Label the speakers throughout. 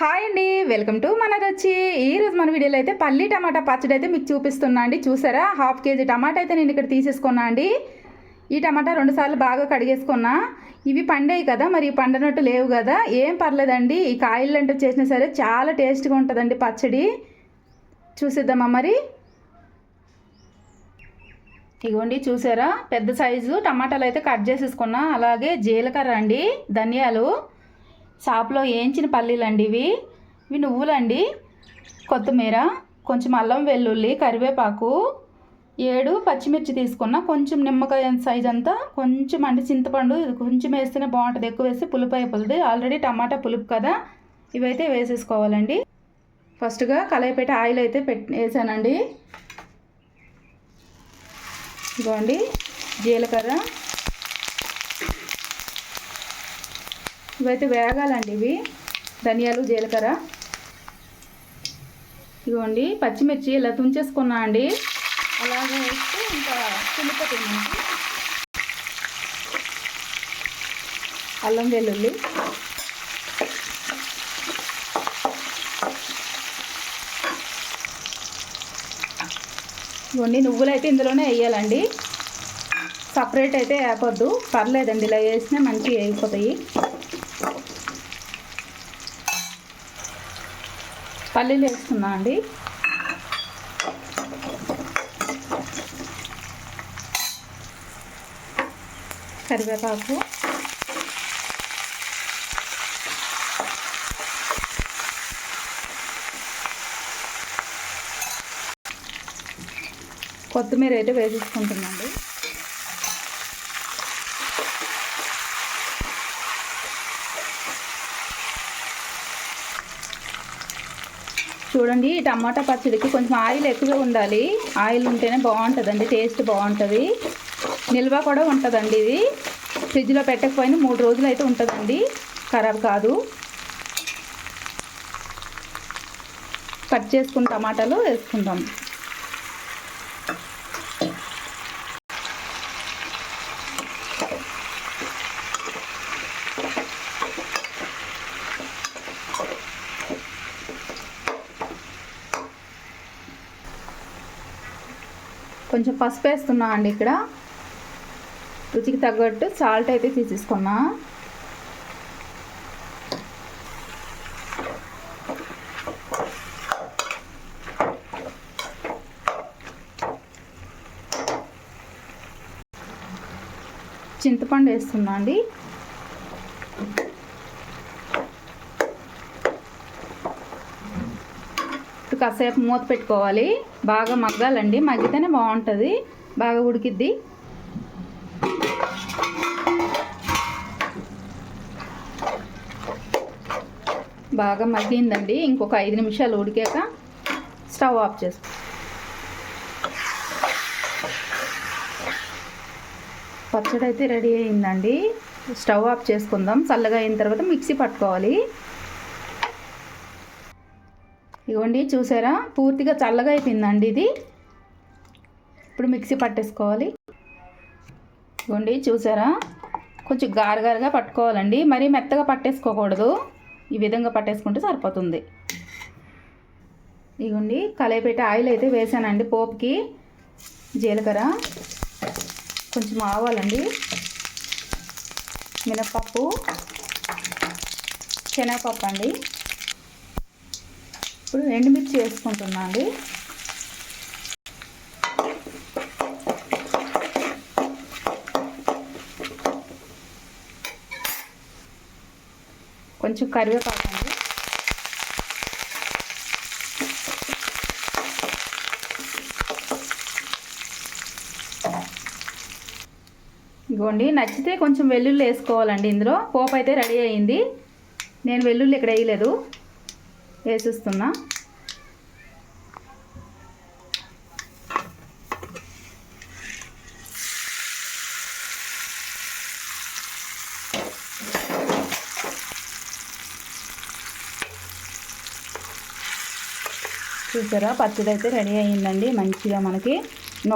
Speaker 1: Hi అండి welcome to మన రుచి. ఈ రోజు మన వీడియోలో అయితే పల్లి టమాటా పచ్చడి అయితే మీకు చూపిస్తున్నా అండి. చూసారా? హాఫ్ కేజీ టమాటా అయితే నేను ఇక్కడ తీసేసుకున్నా అండి. ఈ టమాటా రెండుసార్లు బాగా కడిగేసుకున్నా. ఇవి పండాయి కదా మరి పండనట్టు లేవు కదా. ఏం పర్లేదండి. ఈ కాయలు అంటే చేసినా సరే చాలా టేస్ట్గా ఉంటుందండి పచ్చడి. చూసిద్దామా మరి? ఇగోండి చూసారా? పెద్ద సైజు టమాటాలు అయితే కట్ చేసేసుకున్నా. అలాగే జీలకర్ర అండి ధనియాలు. షాప్లో వేయించిన పల్లీలు అండి ఇవి? ఇవి నువ్వులండి. కొత్తిమీర కొంచెం అల్లం వెల్లుల్లి కరివేపాకు ఏడు పచ్చిమిర్చి తీసుకున్న కొంచెం నిమ్మకాయ సైజ్ అంతా కొంచెం అంటే చింతపండు ఇది కొంచెం వేస్తేనే బాగుంటుంది. ఎక్కువ వేస్తే పులుపు అయిపోతుంది. ఆల్రెడీ టమాటా పులుపు కదా. ఇవైతే వేసేసుకోవాలండి. ఫస్ట్గా కళాయి ఆయిల్ అయితే పెట్ వేసానండి. ఇదిగోండి. జీలకర్ర ఇవైతే వేగాలండి ఇవి. ధనియాలు జీలకర్ర. ఇదిగోండి పచ్చిమిర్చి ఇలా తుంచేసుకున్నా అండి. అలాగే వేస్తే ఇంకా చిల్లిపోతుంది అల్లం వెల్లుల్లి. ఇవన్నీ నువ్వులు అయితే ఇందులోనే వేయాలండి. సపరేట్ అయితే వేయకొద్దు పర్లేదండి ఇలా వేసినా మంచిగా అయిపోతాయి. పల్లీలు వేస్తున్నా అండి. కరివేపాకు. కొత్తిమీర అయితే వేసేసుకుంటున్నాండి చూడండి ఈ టమాటా పచ్చడికి కొంచెం ఆయిల్ ఎక్కువే ఉండాలి. ఆయిల్ ఉంటేనే బాగుంటుందండి టేస్ట్ బాగుంటుంది. నిల్వ కూడా ఉంటుందండి ఇది. ఫ్రిడ్జ్లో పెట్టకపోయినా మూడు రోజులు అయితే ఉంటుందండి. ఖరాబ్ కాదు. కట్ చేసుకున్న టమాటాలు వేసుకుందాం. కొంచెం పసుపు వేస్తున్నా అండి ఇక్కడ. రుచికి తగ్గట్టు సాల్ట్ అయితే తీసేసుకున్నా. చింతపండు వేస్తున్నా అండి. కాసేపు మూత పెట్టుకోవాలి. బాగా మగ్గాలండి. మగ్గితేనే బాగుంటుంది. బాగా ఉడికిద్ది. బాగా మగ్గిందండి. ఇంకొక ఐదు నిమిషాలు ఉడికాక స్టవ్ ఆఫ్ చేసుకో పచ్చడి అయితే రెడీ అయిందండి. స్టవ్ ఆఫ్ చేసుకుందాం. చల్లగా అయిన తర్వాత మిక్సీ పట్టుకోవాలి. ఇవ్వండి చూసారా? పూర్తిగా చల్లగా అయిపోయిందండి ఇది. ఇప్పుడు మిక్సీ పట్టేసుకోవాలి. ఇవ్వండి చూసారా? కొంచెం గారగారగా పట్టుకోవాలండి. మరీ మెత్తగా పట్టేసుకోకూడదు. ఈ విధంగా పట్టేసుకుంటే సరిపోతుంది. ఇవ్వండి కలయి ఆయిల్ అయితే వేసానండి పోపుకి. జీలకర్ర కొంచెం ఆవాలండి. మినప్పప్పు శనగపప్పు అండి ఇప్పుడు ఎండుమిర్చి వేసుకుంటున్నా అండి. కొంచెం కరివేపాకు అండి. ఇదిగోండి నచ్చితే కొంచెం వెల్లుల్లి వేసుకోవాలండి ఇందులో. పోపు అయితే రెడీ అయింది నేను వెల్లుల్లి ఇక్కడ వేయలేదు. వేసేస్తున్నా. చూసారా? పచ్చడి అయితే రెడీ అయ్యిందండి. మంచిగా మనకి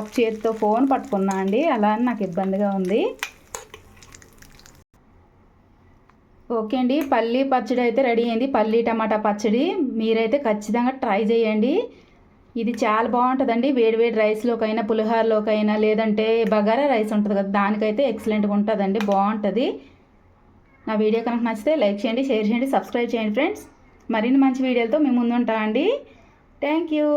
Speaker 1: ఒక చేతితో ఫోన్ పట్టుకున్నా అండి? అలా అని నాకు ఇబ్బందిగా ఉంది. ఓకే అండి. పల్లి పచ్చడి అయితే రెడీ అయింది. పల్లి టమాటా పచ్చడి మీరైతే ఖచ్చితంగా ట్రై చేయండి. ఇది చాలా బాగుంటుందండి. వేడివేడి రైస్లోకైనా పులిహోరలోకైనా లేదంటే బగారా రైస్ ఉంటుంది కదా దానికైతే ఎక్సలెంట్గా ఉంటుందండి. బాగుంటుంది. నా వీడియో కనుక నచ్చితే లైక్ చేయండి షేర్ చేయండి సబ్స్క్రైబ్ చేయండి ఫ్రెండ్స్. మరిన్ని మంచి వీడియోలతో మేము ముందు ఉంటామండి థ్యాంక్ యూ